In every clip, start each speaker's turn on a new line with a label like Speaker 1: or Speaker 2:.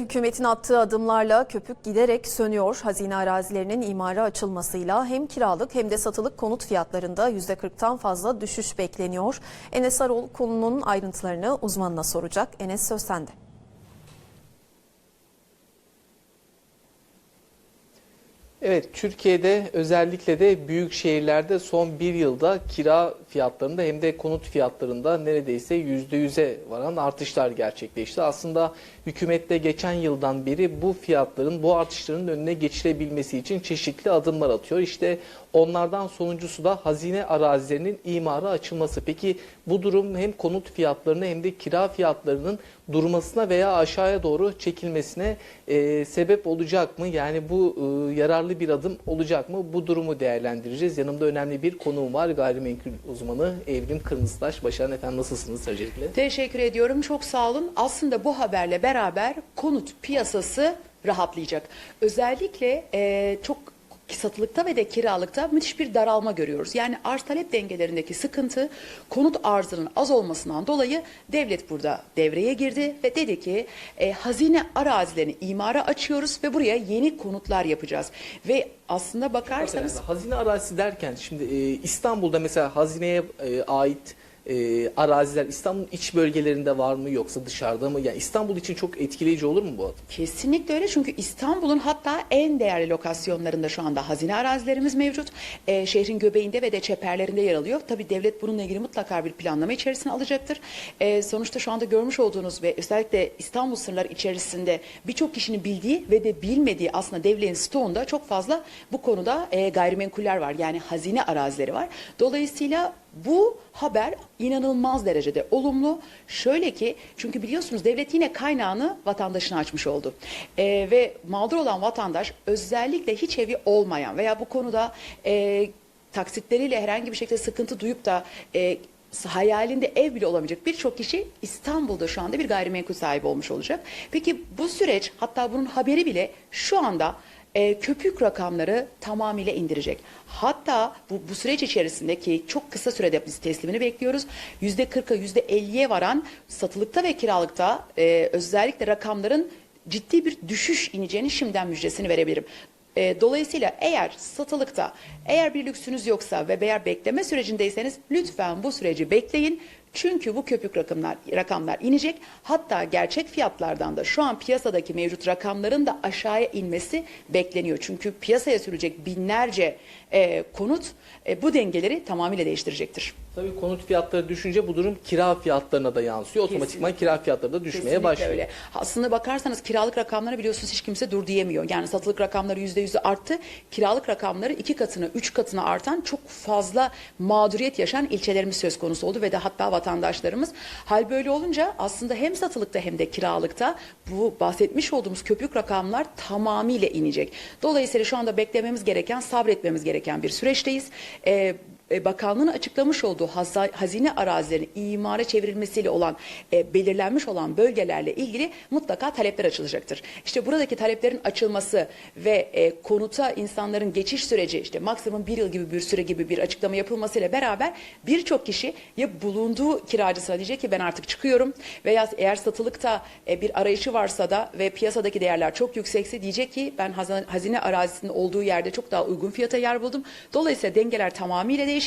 Speaker 1: Hükümetin attığı adımlarla köpük giderek sönüyor. Hazine arazilerinin imara açılmasıyla hem kiralık hem de satılık konut fiyatlarında %40'tan fazla düşüş bekleniyor. Enes Arol konunun ayrıntılarını uzmanına soracak. Enes söz.
Speaker 2: Evet, Türkiye'de özellikle de büyük şehirlerde son bir yılda kira fiyatlarında hem de konut fiyatlarında neredeyse yüzde yüze varan artışlar gerçekleşti. Aslında hükümet de geçen yıldan beri bu fiyatların, bu artışların önüne geçilebilmesi için çeşitli adımlar atıyor. İşte onlardan sonuncusu da hazine arazilerinin imara açılması. Peki bu durum hem konut fiyatlarını hem de kira fiyatlarının durmasına veya aşağıya doğru çekilmesine e, sebep olacak mı? Yani bu e, yararlı bir adım olacak mı? Bu durumu değerlendireceğiz. Yanımda önemli bir konuğum var. Gayrimenkul uzmanı Evrim Kırmızıtaş. Başaran efendim nasılsınız öncelikle?
Speaker 3: Teşekkür ediyorum. Çok sağ olun. Aslında bu haberle beraber konut piyasası rahatlayacak. Özellikle e, çok satılıkta ve de kiralıkta müthiş bir daralma görüyoruz. Yani arz talep dengelerindeki sıkıntı konut arzının az olmasından dolayı devlet burada devreye girdi ve dedi ki e, hazine arazilerini imara açıyoruz ve buraya yeni konutlar yapacağız. Ve aslında bakarsanız
Speaker 2: hazine arazisi derken şimdi e, İstanbul'da mesela hazineye e, ait e, araziler İstanbul'un iç bölgelerinde var mı yoksa dışarıda mı? Yani İstanbul için çok etkileyici olur mu bu adım?
Speaker 3: Kesinlikle öyle çünkü İstanbul'un hatta en değerli lokasyonlarında şu anda hazine arazilerimiz mevcut. Ee, şehrin göbeğinde ve de çeperlerinde yer alıyor. Tabii devlet bununla ilgili mutlaka bir planlama içerisine alacaktır. Ee, sonuçta şu anda görmüş olduğunuz ve özellikle İstanbul sınırları içerisinde birçok kişinin bildiği ve de bilmediği aslında devletin stoğunda çok fazla bu konuda e, gayrimenkuller var. Yani hazine arazileri var. Dolayısıyla bu haber inanılmaz derecede olumlu. Şöyle ki çünkü biliyorsunuz devlet yine kaynağını vatandaşına açmış oldu. Ee, ve mağdur olan vatandaş özellikle hiç evi olmayan veya bu konuda e, taksitleriyle herhangi bir şekilde sıkıntı duyup da e, hayalinde ev bile olamayacak birçok kişi İstanbul'da şu anda bir gayrimenkul sahibi olmuş olacak. Peki bu süreç hatta bunun haberi bile şu anda e, köpük rakamları tamamıyla indirecek. Hatta bu, bu süreç içerisindeki çok kısa sürede biz teslimini bekliyoruz. Yüzde 40'a yüzde 50'ye varan satılıkta ve kiralıkta e, özellikle rakamların ciddi bir düşüş ineceğini şimdiden müjdesini verebilirim. E, dolayısıyla eğer satılıkta eğer bir lüksünüz yoksa ve eğer bekleme sürecindeyseniz lütfen bu süreci bekleyin. Çünkü bu köpük rakamlar rakamlar inecek. Hatta gerçek fiyatlardan da şu an piyasadaki mevcut rakamların da aşağıya inmesi bekleniyor. Çünkü piyasaya sürecek binlerce e, konut e, bu dengeleri tamamıyla değiştirecektir.
Speaker 2: Tabii konut fiyatları düşünce bu durum kira fiyatlarına da yansıyor. Otomatikman kira fiyatları da düşmeye
Speaker 3: Kesinlikle
Speaker 2: başlıyor.
Speaker 3: öyle. Aslında bakarsanız kiralık rakamlara biliyorsunuz hiç kimse dur diyemiyor. Yani satılık rakamları yüzde yüzü arttı. Kiralık rakamları iki katına, üç katına artan çok fazla mağduriyet yaşayan ilçelerimiz söz konusu oldu ve de hatta vatandaşlarımız. Hal böyle olunca aslında hem satılıkta hem de kiralıkta bu bahsetmiş olduğumuz köpük rakamlar tamamıyla inecek. Dolayısıyla şu anda beklememiz gereken, sabretmemiz gereken bir süreçteyiz. Ee, e, bakanlığın açıklamış olduğu hazine arazilerinin imara çevrilmesiyle olan e, belirlenmiş olan bölgelerle ilgili mutlaka talepler açılacaktır. İşte buradaki taleplerin açılması ve e, konuta insanların geçiş süreci işte maksimum bir yıl gibi bir süre gibi bir açıklama yapılmasıyla beraber birçok kişi ya bulunduğu kiracısına diyecek ki ben artık çıkıyorum veya eğer satılıkta bir arayışı varsa da ve piyasadaki değerler çok yüksekse diyecek ki ben hazine arazisinin olduğu yerde çok daha uygun fiyata yer buldum. Dolayısıyla dengeler tamamıyla değişecek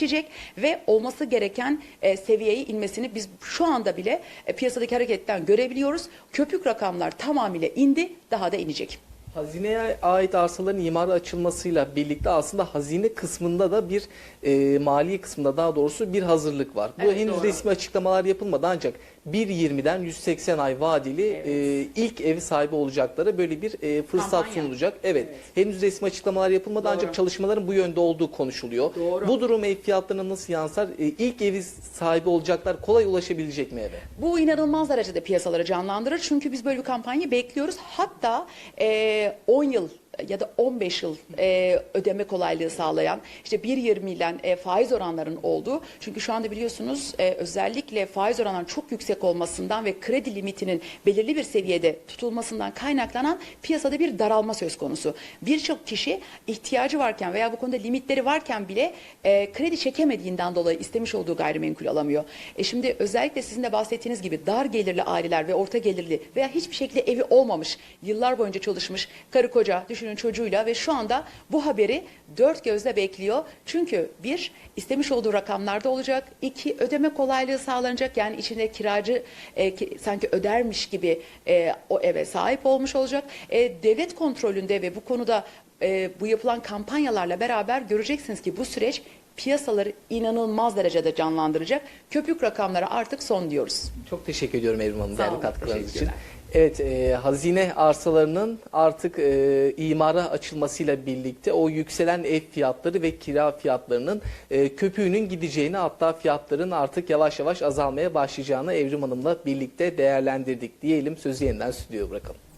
Speaker 3: ve olması gereken e, seviyeye inmesini biz şu anda bile e, piyasadaki hareketten görebiliyoruz. Köpük rakamlar tamamıyla indi, daha da inecek.
Speaker 2: Hazineye ait arsaların imara açılmasıyla birlikte aslında hazine kısmında da bir e, mali kısmında daha doğrusu bir hazırlık var. Bu
Speaker 3: Evet,
Speaker 2: henüz
Speaker 3: doğru.
Speaker 2: resmi açıklamalar yapılmadı ancak 1.20'den 180 ay vadeli e, ilk ev sahibi olacaklara böyle bir e, fırsat
Speaker 3: Kampanya.
Speaker 2: sunulacak. Evet, henüz resmi açıklamalar yapılmadı
Speaker 3: Doğru.
Speaker 2: ancak çalışmaların bu yönde olduğu konuşuluyor.
Speaker 3: Doğru.
Speaker 2: Bu durum ev fiyatlarına nasıl yansar? E, ilk evi sahibi olacaklar kolay ulaşabilecek mi eve?
Speaker 3: Bu inanılmaz derecede piyasaları canlandırır. Çünkü biz böyle bir kampanya bekliyoruz. Hatta e, 10 yıl ya da 15 yıl e, ödeme kolaylığı sağlayan işte 1.20 ile e, faiz oranlarının olduğu çünkü şu anda biliyorsunuz e, özellikle faiz oranlarının çok yüksek olmasından ve kredi limitinin belirli bir seviyede tutulmasından kaynaklanan piyasada bir daralma söz konusu. Birçok kişi ihtiyacı varken veya bu konuda limitleri varken bile e, kredi çekemediğinden dolayı istemiş olduğu gayrimenkul alamıyor. E şimdi özellikle sizin de bahsettiğiniz gibi dar gelirli aileler ve orta gelirli veya hiçbir şekilde evi olmamış, yıllar boyunca çalışmış karı koca düşünün çocuğuyla ve şu anda bu haberi dört gözle bekliyor. Çünkü bir istemiş olduğu rakamlarda olacak, iki ödeme kolaylığı sağlanacak yani içinde kiracı e, ki- sanki ödermiş gibi e, o eve sahip olmuş olacak. E, devlet kontrolünde ve bu konuda e, bu yapılan kampanyalarla beraber göreceksiniz ki bu süreç piyasaları inanılmaz derecede canlandıracak. Köpük rakamlara artık son diyoruz.
Speaker 2: Çok teşekkür ediyorum Evrim Hanım değerli katkılarınız için. Evet, e, hazine arsalarının artık e, imara açılmasıyla birlikte o yükselen ev fiyatları ve kira fiyatlarının e, köpüğünün gideceğini hatta fiyatların artık yavaş yavaş azalmaya başlayacağını Evrim Hanım'la birlikte değerlendirdik diyelim. Sözü yeniden stüdyoya bırakalım.